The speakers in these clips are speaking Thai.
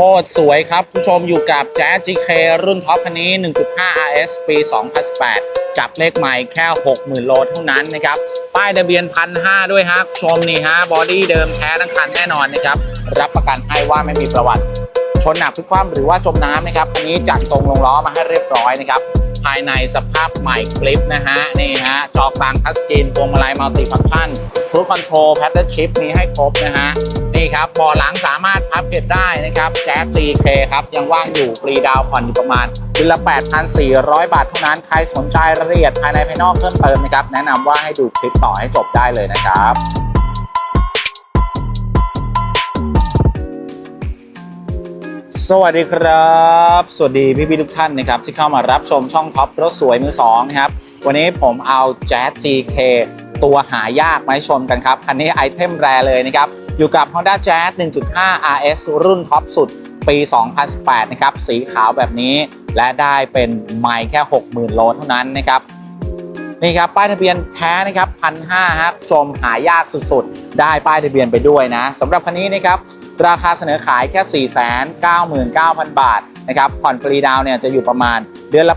คตรสวยครับ ผู้ชมอยู่กับแจ๊ส GK รุ่นท็อปคันนี้ 1.5 RS ปี 2018 จับเลขใหม่แค่ 60,000 โลเท่านั้นนะครับ ป้ายทะเบียนพันห้าด้วยฮะชมนี่ฮะ บอดี้เดิมแท้ทั้งคันแน่นอนนะครับ รับประกันให้ว่าไม่มีประวัติ ชนหนักพลิกคว่ำหรือว่าจมน้ำนะครับ คันนี้จัดทรงลงล้อมาให้เรียบร้อยนะครับ ภายในสภาพใหม่กริปนะฮะ นี่ฮะ จอกลางทัชสกรีนพวงมาลัยมัลติฟังก์ชันรูคอนโทรลแพทเทิร์นชิพมีให้ครบนะฮะ นี่ครับเบาะหลังสามารถพับเก็บได้นะครับแจ๊ส GK ครับ ยังว่างอยู่ฟรีดาวผ่อนอยู่ประมาณเดือนละ 8,400 บาทเท่านั้นใครสนใจรายละเอียดภายในภายนอกเพิ่มเติมนะครับ แนะนำว่าให้ดูคลิปต่อให้จบได้เลยนะครับสวัสดีครับ สวัสดีพี่พี่ทุกท่านนะครับที่เข้ามารับชมช่องท็อปรถสวยมือสองนะครับวันนี้ผมเอาแจ๊ส GK ตัวหายากมาให้ชมกันครับคันนี้ไอเทมแรเลยนะครับ อยู่กับ Honda Jazz 1.5 RS รุ่นท็อปสุดปี 2018 นะครับ สีขาวแบบนี้ และได้เป็นไมล์แค่ 60,000 โลเท่านั้นนะครับ นี่ครับ ป้ายทะเบียนแท้นะครับพันห้าครับชมหายากสุดๆ ได้ป้ายทะเบียนไปด้วยนะสำหรับคันนี้นะครับ ราคาเสนอขายแค่ 499,000 บาท นะครับผ่อนฟรีดาวเนี่ยจะอยู่ประมาณเดือนละ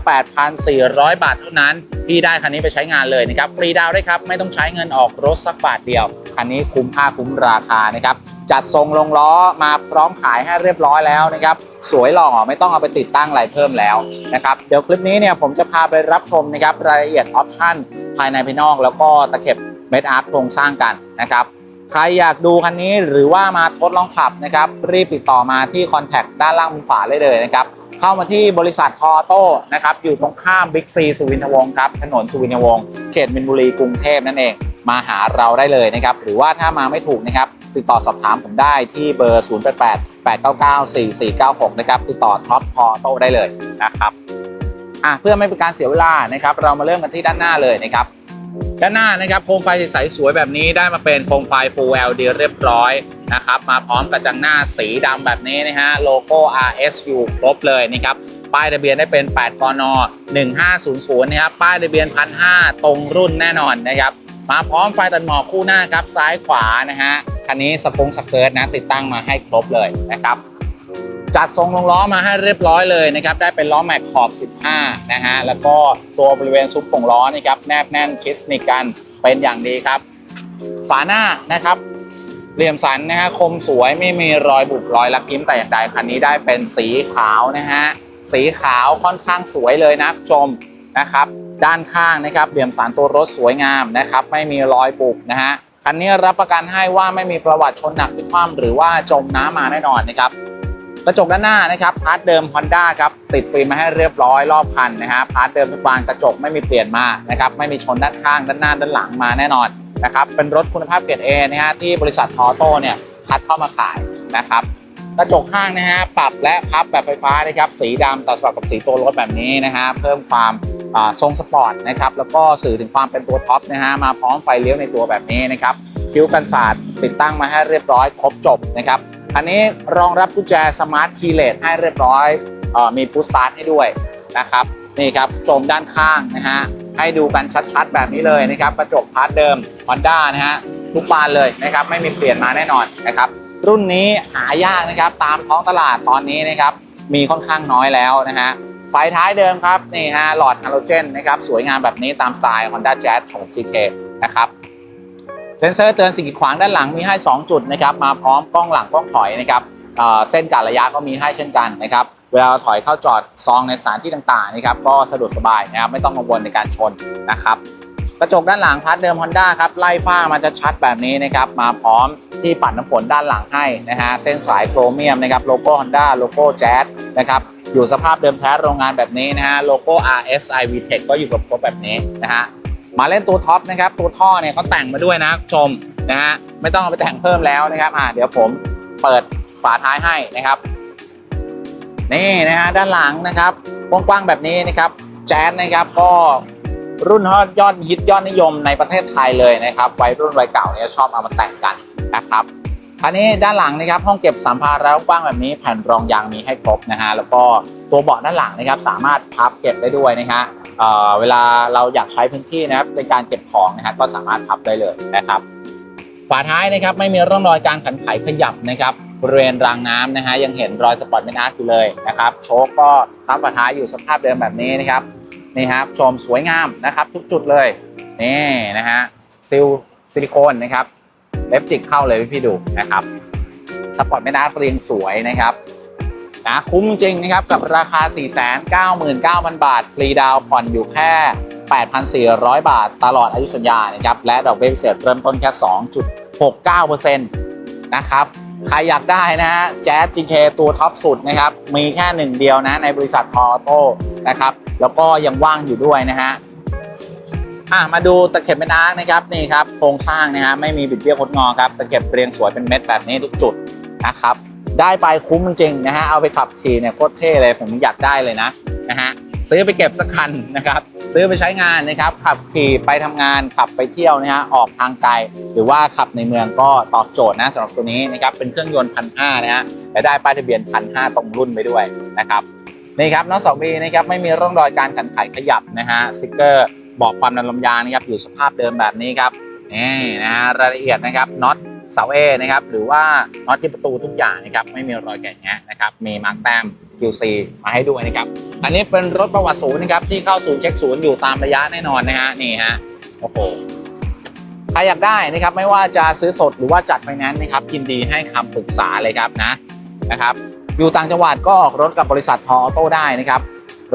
8,400 บาทเท่านั้น ที่ได้คันนี้ไปใช้งานเลยนะครับฟรีดาวน์ด้ครับไม่ต้องใช้เงินออกรถสักบาทเดียว คันนี้คุ้มค่าคุ้มราคานะครับจัดทรงลงล้อมาพร้อมขายให้เรียบร้อยแล้วนะครับสวยหล่อไม่ต้องเอาไปติดตั้งอะไรเพิ่มแล้วนะครับเดี๋ยวคลิปนี้เนี่ยผมจะพาไปรับชมนะครับรายละเอียดออปชั่นภายในภายนอก แล้วก็ตะเข็บเม็ดอาร์ตโครงสร้างกันนะครับ ใครอยากดูคันนี้หรือว่ามาทดลองขับนะครับ รีบติดต่อมาที่คอนแทคด้านล่างมุมขวาเลยเลยนะครับ เข้ามาที่บริษัททอโต้นะครับ อยู่ตรงข้ามบิ๊กซีสุวินทวงศ์ครับ ถนนสุวินทวงศ์เขตมินบุรีกรุงเทพนั่นเอง มาหาเราได้เลยนะครับ หรือว่าถ้ามาไม่ถูกนะครับ ติดต่อสอบถามผมได้ที่เบอร์ 0 8 8 8 9 9 4 4 9 6 นะครับ ติดต่อท็อปทอโต้ได้เลยนะครับอะเพื่อไม่เป็นการเสียเวลานะครับ เรามาเริ่มกันที่ด้านหน้าเลยนะครับ ด้านหน้านะครับโคมไฟใสสวยแบบนี้ได้มาเป็นโคมไฟ Full LED เรียบร้อยนะครับมาพร้อมกับจังหน้าสีดำแบบนี้นะฮะโลโก้ RSU ครบเลยนะครับป้ายทะเบียนได้เป็น 8 กน 1500นะครับป้ายทะเบียน 1,500 ตรงรุ่นแน่นอนนะครับมาพร้อมไฟตัดหมอกคู่หน้าครับซ้ายขวานะฮะคันนี้สปงสเกิร์ตนะติดตั้งมาให้ครบเลยนะครับ จัดทรงลงล้อมาให้เรียบร้อยเลยนะครับได้เป็นล้อแม็กขอบ 15 นะฮะแล้วก็ตัวบริเวณซุปป่งล้อนะครับแนบแน่นคิสนิกันเป็นอย่างดีครับ ฝาหน้านะครับเหลี่ยมสันนะฮะคมสวยไม่มีรอยบุบรอยลักยิ้มแต่อย่างใดคันนี้ได้เป็นสีขาวนะฮะสีขาวค่อนข้างสวยเลยนะชมนะครับ ด้านข้างนะครับเหลี่ยมสันตัวรถสวยงามนะครับ ไม่มีรอยบุบนะฮะคันนี้รับประกันให้ว่าไม่มีประวัติชนหนักพลิคว่ำหรือว่าจมน้ำมาแน่นอนนะครับ กระจกด้านหน้านะครับพาร์ทเดิม Honda ครับติดฟิล์มมาให้เรียบร้อยรอบคันนะฮะพาร์ทเดิมทุกบานกระจกไม่มีเปลี่ยนมานะครับไม่มีชนด้านข้างด้านหน้าด้านหลังมาแน่นอนนะครับเป็นรถคุณภาพเกรด A นะฮะที่บริษัททอโต้เนี่ยคัดเข้ามาขายนะครับกระจกข้างนะฮะปรับและพับแบบไฟฟ้านะครับสีดำตัดสลับกับสีตัวรถแบบนี้นะฮะเพิ่มความทรงสปอร์ตนะครับแล้วก็สื่อถึงความเป็นตัวท็อปนะฮะมาพร้อมไฟเลี้ยวในตัวแบบนี้นะครับคิ้วกันศาสตร์ติดตั้งมาให้เรียบร้อยครบจบนะครับ อันนี้รองรับกุญแจสมาร์ทคีย์เลสให้เรียบร้อยออมีพุชสตาร์ทให้ด้วยนะครับนี่ครับชมด้านข้างนะฮะให้ดูกันชัดๆ แบบนี้เลยนะครับกระจกพาร์ทเดิม Honda นะฮะทุกบานเลยนะครับไม่มีเปลี่ยนมาแน่นอนนะครับรุ่นนี้หายากนะครับตามท้องตลาดตอนนี้นะครับมีค่อนข้างน้อยแล้วนะฮะไฟท้ายเดิมครับนี่ฮะหลอดฮาโลเจนนะครับสวยงามแบบนี้ตามสไตล์ Honda Jazz ของ GK นะครับ เซ็นเซอร์เตือนสิ่งกีดขวางด้านหลังมีให้ 2 จุดนะครับมาพร้อมกล้องหลังกล้องถอยนะครับเส้นการระยะก็มีให้เช่นกันนะครับเวลาถอยเข้าจอดซองในสถานที่ต่างๆนะครับก็สะดวกสบายนะครับไม่ต้องกังวลในการชนนะครับกระจกด้านหลังพาร์ทเดิม Honda ครับไล่ฝ้ามันจะชัดแบบนี้นะครับมาพร้อมที่ปัดน้ำฝนด้านหลังให้นะฮะเส้นสายโครเมียมนะครับโลโก้ Honda โลโก้ Jazz นะครับอยู่สภาพเดิมแท้โรงงานแบบนี้นะฮะโลโก้ R S I V Tech ก็อยู่กับครบแบบนี้นะฮะ มาเล่นตัวท็อปนะครับตัวท่อเนี่ยเขาแต่งมาด้วยนะชมนะฮะไม่ต้องเอาไปแต่งเพิ่มแล้วนะครับอ่าเดี๋ยวผมเปิดฝาท้ายให้นะครับ นี่นะฮะด้านหลังนะครับกว้างๆแบบนี้นะครับแจ๊สนะครับก็รุ่นฮอตยอดฮิตยอดนิยมในประเทศไทยเลยนะครับวัยรุ่นวัยเก่าเนี่ยชอบเอามาแต่งกันนะครับอันนี้ด้านหลังนะครับห้องเก็บสัมภาระกว้างแบบนี้แผ่นรองยางมีให้ครบนะฮะแล้วก็ตัวเบาะด้านหลังนะครับ สามารถพับเก็บได้ด้วยนะฮะ เวลาเราอยากใช้พื้นที่นะครับในการเก็บของนะครับก็สามารถพับได้เลยนะครับ ฝาท้ายนะครับไม่มีร่องรอยการขันไขขยับนะครับบริเวณรางน้ำนะฮะยังเห็นรอยสปอร์ตเมนอาร์อยู่เลยนะครับโชคก็ทับฝาท้ายอยู่สภาพเดิมแบบนี้นะครับนี่ครับชมสวยงามนะครับ ทุกจุดเลยนี่นะฮะซิลซิลิโคนนะครับเล็บจิกเข้าเลยพี่ๆดูนะครับสปอร์ตเมนอาร์เรียงสวยนะครับ นะคุ้มจริงนะครับกับราคา 499,000 บาท ฟรีดาวน์ผ่อนอยู่แค่ 8,400 บาทตลอดอายุสัญญานะครับและดอกเบี้ยพิเศษเริ่มต้นแค่ 2.69%นะครับใครอยากได้นะฮะแจ๊ส GK ตัวท็อปสุดนะครับมีแค่หนึ่งเดียวนะในบริษัททอโต้นะครับแล้วก็ยังว่างอยู่ด้วยนะฮะอะมาดูตะเข็บแม่นางนะครับนี่ครับโครงสร้างนะฮะไม่มีบิดเบี้ยวคดงอครับตะเข็บเรียงสวยเป็นเม็ดแบบนี้ทุกจุดนะครับ ได้ไปคุ้มจริงๆนะฮะเอาไปขับขี่เนี่ยโคตรเท่เลยผมอยากได้เลยนะนะฮะซื้อไปเก็บสักคันนะครับซื้อไปใช้งานนะครับขับขี่ไปทำงานขับไปเที่ยวนะฮะออกทางไกล หรือว่าขับในเมืองก็ตอบโจทย์นะสำหรับตัวนี้นะครับเป็นเครื่องยนต์พันห้านะฮะและได้ป้ายทะเบียนพันห้าตรงรุ่นไปด้วยนะครับนี่ครับน้องสองบีนะครับไม่มีร่องรอยการขันไขขยับนะฮะสติกเกอร์บอกความดันลมยางนะครับอยู่สภาพเดิมแบบนี้ครับนี่นะฮะรายละเอียดนะครับน็อต เสาเอนะครับหรือว่าน็อตที่ประตูทุกอย่างนะครับไม่มีรอยแกะแงะนะครับมีมาร์กแต้ม QC มาให้ด้วยนะครับอันนี้เป็นรถประวัติศูนย์นะครับที่เข้าศูนย์เช็คศูนย์อยู่ตามระยะแน่นอนนะฮะนี่ฮะโอ้โหใครอยากได้นะครับไม่ว่าจะซื้อสดหรือว่าจัดไฟแนนซ์นะครับยินดีให้คำปรึกษาเลยครับนะนะครับอยู่ต่างจังหวัดก็ออกรถกับบริษัททออโต้ได้นะครับ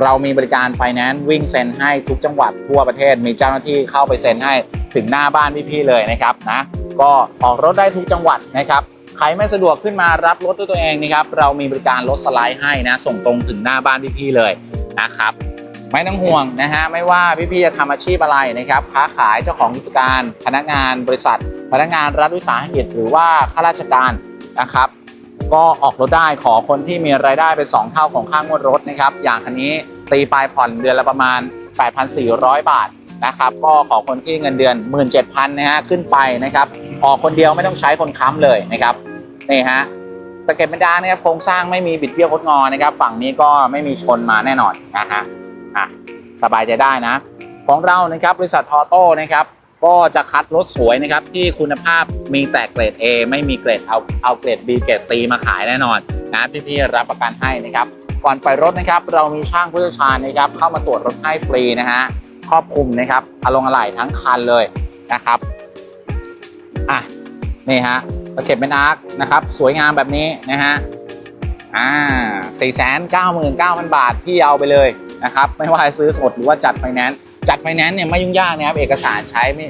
เรามีบริการไฟแนนซ์วิ่งเซ็นให้ทุกจังหวัดทั่วประเทศ มีเจ้าหน้าที่เข้าไปเซ็นให้ถึงหน้าบ้านพี่ๆเลยนะครับนะก็ออกรถได้ทุกจังหวัดนะครับใครไม่สะดวกขึ้นมารับรถด้วยตัวเองนะครับเรามีบริการรถสไลด์ให้นะส่งตรงถึงหน้าบ้านพี่ๆเลยนะครับไม่ต้องห่วงนะฮะไม่ว่าพี่ๆจะทำอาชีพอะไรนะครับค้าขายเจ้าของกิจการ พนักงานบริษัท พนักงานรัฐวิสาหกิจหรือว่าข้าราชการนะครับ ก็ออกรถได้ขอคนที่มีรายได้เป็น2เท่าของค่างวดรถนะครับ อย่างคันนี้ตีปลายผ่อนเดือนละประมาณ 8,400 บาทนะครับ ก็ขอคนที่เงินเดือน 17,000นะฮะขึ้นไปนะครับออกคนเดียวไม่ต้องใช้คนค้ำเลยนะครับนี่ฮะตะเก็บเป็นดานนะครับโครงสร้างไม่มีบิดเบี้ยวคดงอนะครับ ฝั่งนี้ก็ไม่มีชนมาแน่นอนนะฮะอะสบายใจได้นะ ของเรานะครับบริษัททอโต้นะครับ ก็จะคัดรถสวยนะครับ ที่คุณภาพมีแต่เกรด A ไม่มีเกรดเอาเอาเกรด B เกรด C มาขายแน่นอนนะพี่ๆรับประกันให้นะครับก่อนไปรถนะครับเรามีช่างผู้เชี่ยวชาญนะครับเข้ามาตรวจรถให้ฟรีนะฮะครอบคลุมนะครับอารมณ์อะไหล่ทั้งคันเลยนะครับอะนี่ฮะตะเข็บเป็นอาร์คนะครับสวยงามแบบนี้นะฮะอ่าสี่แสนเก้าหมื่นเก้าพันบาทพี่เอาไปเลยนะครับไม่ว่าซื้อสดหรือว่าจัดไฟแนนซ์ จัดไฟแนนซ์เนี่ยไม่ยุ่งยากนะครับ เอกสารใช้ไม่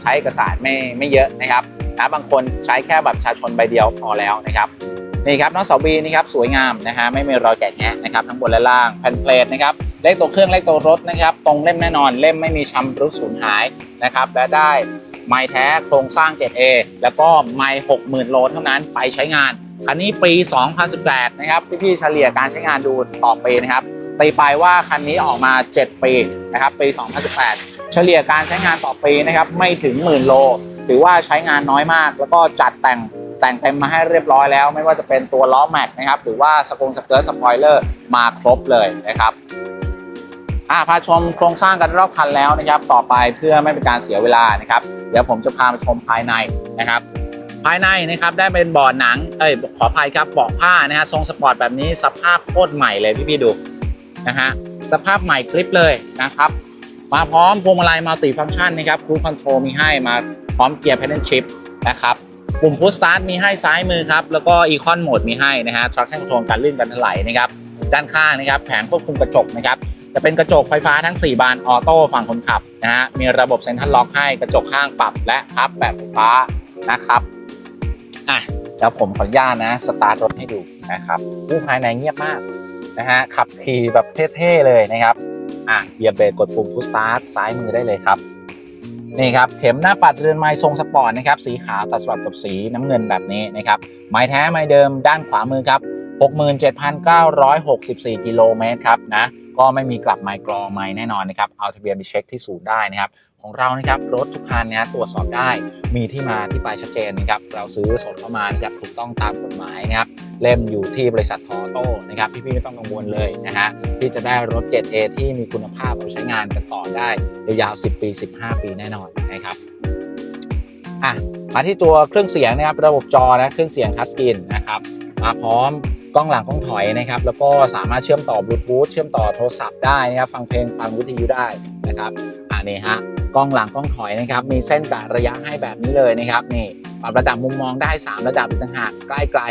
ใช้เอกสารไม่ไม่เยอะนะครับนะบางคนใช้แค่บัตรประชาชนใบเดียวพอแล้วนะครับนี่ครับน้องสาวบีนี่ครับสวยงามนะฮะไม่มีรอยแกะแงะนะครับทั้งบนและล่างแผ่นเพลทนะครับเลขตัวเครื่องเลขตัวรถนะครับ ตรงเล่มแน่นอนเล่มไม่มีชำรุดสูญหายนะครับและได้ไม้แท้โครงสร้างเกรด A แล้วก็ไม้60,000 โลเท่านั้นไปใช้งาน อันนี้ปี 2018 นะครับพี่ๆเฉลี่ยการใช้งานดูต่อปีนะครับ ตีไปว่าคันนี้ออกมา 7 ปีนะครับปี 2018 เฉลี่ยการใช้งานต่อปีนะครับไม่ถึงหมื่นโล ถือว่าใช้งานน้อยมาก แล้วก็จัดแต่งแต่งเต็มมาให้เรียบร้อยแล้ว ไม่ว่าจะเป็นตัวล้อแม็กนะครับหรือว่าสกงสเกิร์ตสปอยเลอร์มาครบเลยนะครับอ่าพาชมโครงสร้างกันรอบคันแล้วนะครับ ต่อไปเพื่อไม่เป็นการเสียเวลานะครับ เดี๋ยวผมจะพามาชมภายในนะครับ ภายในนะครับได้เป็นเบาะหนังเอ้ยขออภัยครับเบาะผ้านะฮะทรงสปอร์ตแบบนี้สภาพโคตรใหม่เลยพี่ๆดู นะฮะสภาพใหม่คลิปเลยนะครับ มาพร้อมพวงมาลัยมัลติฟังก์ชันนะครับครูคอนโทรลมีให้มาพร้อมเกียร์ pedal shift นะครับปุ่มพุชสตาร์ทมีให้ซ้ายมือครับ แล้วก็อีคอนโหมดมีให้นะฮะ traction control การลื่นการถลายนะครับ ด้านข้างนะครับ แผงควบคุมกระจกนะครับ จะเป็นกระจกไฟฟ้าทั้ง 4 บานออโต้ฝั่งคนขับนะฮะ มีระบบเซ็นทรัลล็อกให้กระจกข้างปรับและพับแบบไฟฟ้านะครับ อะเดี๋ยวผมขออนุญาตนะ สตาร์ทรถให้ดูนะครับผู้ภายในเงียบมาก นะฮะขับขี่แบบเท่ๆเลยนะครับอะเหยียบเบรกกดปุ่มพุชสตาร์ทซ้ายมือได้เลยครับนี่ครับเข็มหน้าปัดเรือนไม้ทรงสปอร์ตนะครับสีขาวตัดสลับกับสีน้ำเงินแบบนี้นะครับไม้แท้ไม้เดิมด้านขวามือครับ 67,964 กิโลเมตรครับนะก็ไม่มีกลับไมค์กรองไม้แน่นอนนะครับเอาทะเบียนไปเช็คที่ศูนย์ได้นะครับของเรานะครับรถทุกคันเนี้ตรวจสอบได้มีที่มาที่ไปชัดเจนนะครับเราซื้อสดเข้ามานะครับถูกต้องตามกฎหมายนะครับเล่มอยู่ที่บริษัททอโต้นะครับพี่ๆไม่ต้องกังวลเลยนะฮะที่จะได้รถ 7A ที่มีคุณภาพเอาใช้งานกันต่อได้ยาวๆ10 ปี 15 ปีแน่นอนนะครับอะมาที่ตัวเครื่องเสียงนะครับระบบจอนะเครื่องเสียงทัชสกรีนนะครับมาพร้อม กล้องหลังกล้องถอยนะครับ แล้วก็สามารถเชื่อมต่อบลูทูธเชื่อมต่อโทรศัพท์ได้นะครับ ฟังเพลงฟังวิทยุได้นะครับอันนี้ฮะกล้องหลังกล้องถอยนะครับ มีเส้นกะระยะให้แบบนี้เลยนะครับนี่ปรับระดับมุมมองได้ 3 ระดับต่างหากใกล้ไกล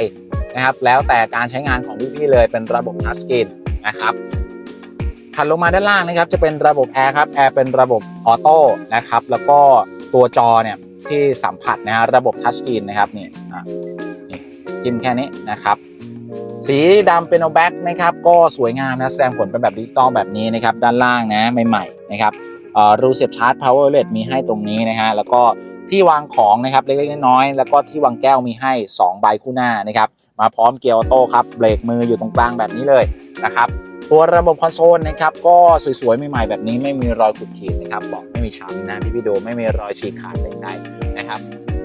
นะครับ แล้วแต่การใช้งานของพี่ๆเลยเป็นระบบทัชสกรีนนะครับถัดลงมาด้านล่างนะครับ จะเป็นระบบแอร์ครับแอร์เป็นระบบออโต้นะครับ แล้วก็ตัวจอเนี่ยที่สัมผัสนะฮะระบบทัชสกรีนนะครับนี่อะนี่จิ้มแค่นี้นะครับ สีดำเป็นโอาแบ็กนะครับก็สวยงามนะแสดงผลเป็นแบบดิจิตอลแบบนี้นะครับด้านล่างนะใหม่ๆนะครับรูเสียบชาร์จ power outlet มีให้ตรงนี้นะฮะแล้วก็ที่วางของนะครับเล็กๆน้อยๆแล้วก็ที่วางแก้วมีให้ 2 ใบคู่หน้านะครับมาพร้อมเกียร์ออโต้ครับเบรกมืออยู่ตรงกลางแบบนี้เลยนะครับตัวระบบคอนโซลนะครับก็สวยๆใหม่ๆแบบนี้ไม่มีรอยขูดขีดนะครับเบาะไม่มีช้ำนะพี่พี่ดูไม่มีรอยฉีกขาดใดๆนะครับ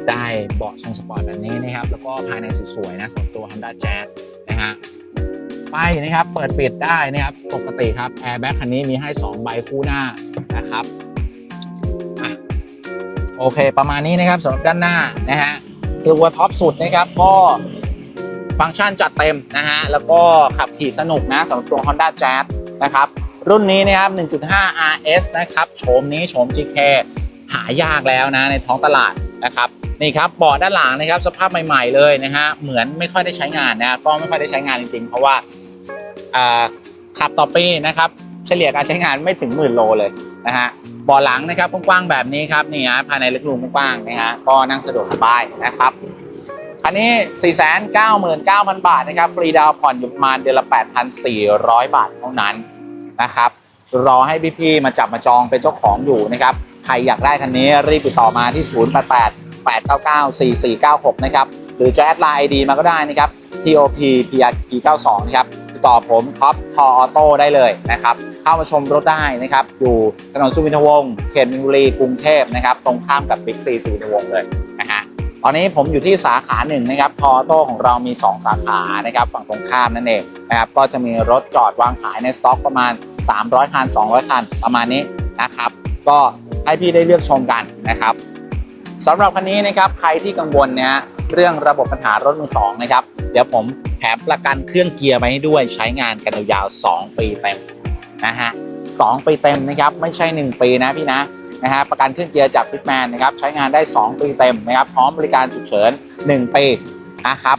ได้เบาะทรงสปอร์ตแบบนี้นะครับแล้วก็ภายในสวยๆนะสำหรับตัว Honda Jazz นะฮะไฟนะครับเปิดปิดได้นะครับปกติครับแอร์แบ็คคันนี้มีให้ 2 ใบคู่หน้านะครับอโอเค ประมาณนี้นะครับสำหรับด้านหน้านะฮะตัวท็อปสุดนะครับก็ฟังก์ชันจัดเต็มนะฮะแล้วก็ขับขี่สนุกนะสำหรับตัว Honda Jazz นะครับรุ่นนี้นะครับ 1.5 RS นะครับโฉมนี้โฉม GK หายากแล้วนะในท้องตลาดนะครับ นี่ครับเบาะด้านหลังนะครับสภาพใหม่ๆเลยนะฮะเหมือนไม่ค่อยได้ใช้งานนะก็ไม่ค่อยได้ใช้งานจริงๆ เพราะว่าขับต่อปีนะครับ เฉลี่ยการใช้งานไม่ถึงหมื่นโลเลยนะฮะเบาะหลังนะครับกว้างๆแบบนี้ครับนี่ฮะภายในเล็กรูมกว้างๆนะฮะก็นั่งสะดวกสบายนะครับคันนี้ 499,000 บาทนะครับ ฟรีดาวน์ผ่อนอยู่ประมาณเดือนละ 8,400 บาทเท่านั้นนะครับ รอให้พี่ๆมาจับมาจองเป็นเจ้าของอยู่นะครับ ใครอยากได้คันนี้รีบติดต่อมาที่ 088 899 4496 นะครับ หรือจะแอดไลน์ ID มาก็ได้นะครับ TOP PRP 92 นะครับติดต่อผมท็อปทออโต้ได้เลยนะครับ เข้ามาชมรถได้นะครับ อยู่ถนนสุวินทวงศ์เขตมินบุรีกรุงเทพนะครับ ตรงข้ามกับบิ๊กซีสุวินทวงศ์เลยนะฮะตอนนี้ผมอยู่ที่สาขาหนึ่งนะครับทอโต้ของเรามี 2 สาขานะครับ ฝั่งตรงข้ามนั่นเองนะครับ ก็จะมีรถจอดวางขายในสต็อกประมาณ 300 คัน 200 คัน ประมาณนี้นะครับ ก็ให้พี่ได้เลือกชมกันนะครับ สำหรับคันนี้นะครับใครที่กังวลนะฮะเรื่องระบบปัญหารถมือสองนะครับเดี๋ยวผมแถมประกันเครื่องเกียร์มาให้ด้วยใช้งานกันยาว2ปีเต็มนะฮะสองปีเต็มนะครับไม่ใช่ 1 ปีนะพี่นะนะฮะประกันเครื่องเกียร์จากฟิตแมนนะครับใช้งานได้ 2 ปีเต็มนะครับพร้อมบริการฉุกเฉิน 1 ปีนะครับ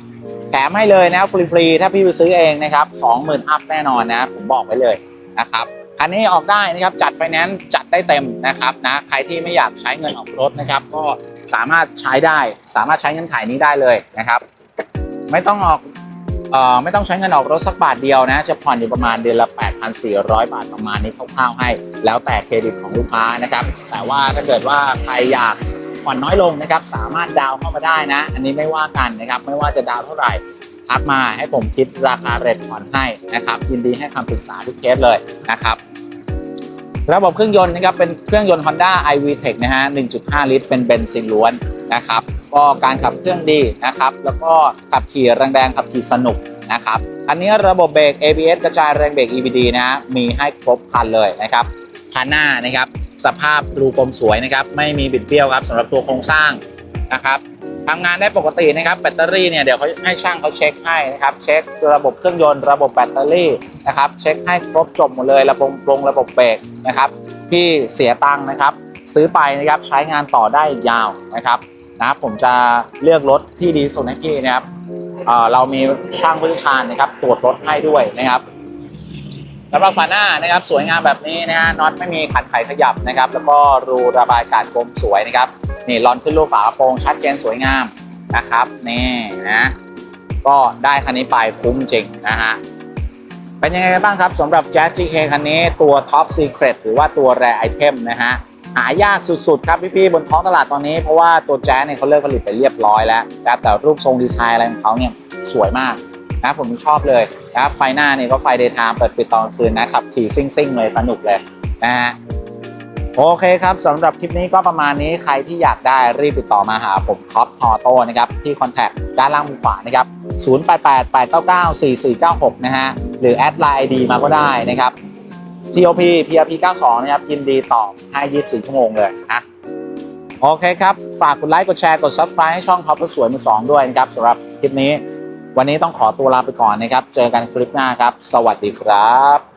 แถมให้เลยนะฟรีๆถ้าพี่ไปซื้อเองนะครับ20,000อัพแน่นอนนะผมบอกไว้เลยนะครับคันนี้ออกได้นะครับจัดไฟแนนซ์จัดได้เต็มนะครับนะใครที่ไม่อยากใช้เงินออกรถนะครับ ก็ สามารถใช้ได้ สามารถใช้เงื่อนไขนี้ได้เลยนะครับ ไม่ต้องออกเอ่อไม่ต้องใช้เงินออกรถสักบาทเดียวนะ จะผ่อนอยู่ประมาณเดือนละ 8,400 บาทประมาณนี้คร่าวๆให้ แล้วแต่เครดิตของลูกค้านะครับ แต่ว่าถ้าเกิดว่าใครอยากผ่อนน้อยลงนะครับ สามารถดาวน์เข้ามาได้นะ อันนี้ไม่ว่ากันนะครับ ไม่ว่าจะดาวน์เท่าไหร่ทักมาให้ผมคิดราคาเรทผ่อนให้นะครับ ยินดีให้คำปรึกษาทุกเคสเลยนะครับ ระบบเครื่องยนต์นะครับเป็นเครื่องยนต์ Honda iVTEC นะฮะ 1.5 ลิตร เป็นเบนซินล้วนนะครับ ก็การขับเครื่องดีนะครับ แล้วก็ขับขี่แรงๆขับขี่สนุกนะครับ อันนี้ระบบเบรก ABS กระจายแรงเบรก EBD นะฮะ มีให้ครบคันเลยนะครับคันหน้านะครับ สภาพรูปมสวยนะครับ ไม่มีบิดเบี้ยวครับสำหรับตัวโครงสร้างนะครับ ทำงานได้ปกตินะครับแบตเตอรี่เนี่ยเดี๋ยวเขาให้ช่างเขาเช็คให้นะครับเช็คระบบเครื่องยนต์ระบบแบตเตอรี่นะครับเช็คให้ครบจบหมดเลยระบบปรงระบบเบรกนะครับที่เสียตังค์นะครับ ซื้อไปนะครับใช้งานต่อได้ยาวนะครับนะผมจะเลือกรถที่ดีสุดให้พี่นะครับเออเรามีช่างผู้เชี่ยวชาญนะครับ ตรวจรถให้ด้วยนะครับสำหรับฝาหน้านะครับสวยงามแบบนี้นะฮะน็อตไม่มีขันไขขยับนะครับ แล้วก็รูระบายอากาศกลมสวยนะครับ นี่ลอนขึ้นรูปฝากระโปรงชัดเจนสวยงามนะครับนี่นะก็ได้คันนี้ไปคุ้มจริงนะฮะเป็นยังไงกันบ้างครับสำหรับ Jazz GK คันนี้ตัว Top Secret หรือว่าตัว Rare Item นะฮะหายากสุดๆ ครับพี่ๆบนท้องตลาดตอนนี้เพราะว่าตัว Jazz เนี่ยเขาเลิกผลิตไปเรียบร้อยแล้วนะแต่รูปทรงดีไซน์อะไรของเขาเนี่ยสวยมากนะผมชอบเลยนะไฟหน้าเนี่ยก็ไฟ daytime เปิดปิดตอนคืนนะครับขี่ซิ่งๆเลยสนุกเลยนะฮะ โอเคครับสำหรับคลิปนี้ก็ประมาณนี้ใครที่อยากได้รีบติดต่อมาหาผมท็อปทอโต้นะครับที่คอนแทคด้านล่างมุมขวานะครับ0888994496 นะฮะหรือแอดไลน์ ID มาก็ได้นะครับ TOP PRP 92 นะครับยินดีตอบให้24ชั่วโมงเลยนะโอเคครับ ฝากกดไลค์กดแชร์กด subscribe ให้ช่องท็อปสวยมือสองด้วยนะครับสำหรับคลิปนี้ วันนี้ต้องขอตัวลาไปก่อนนะครับ เจอกันคลิปหน้าครับ สวัสดีครับ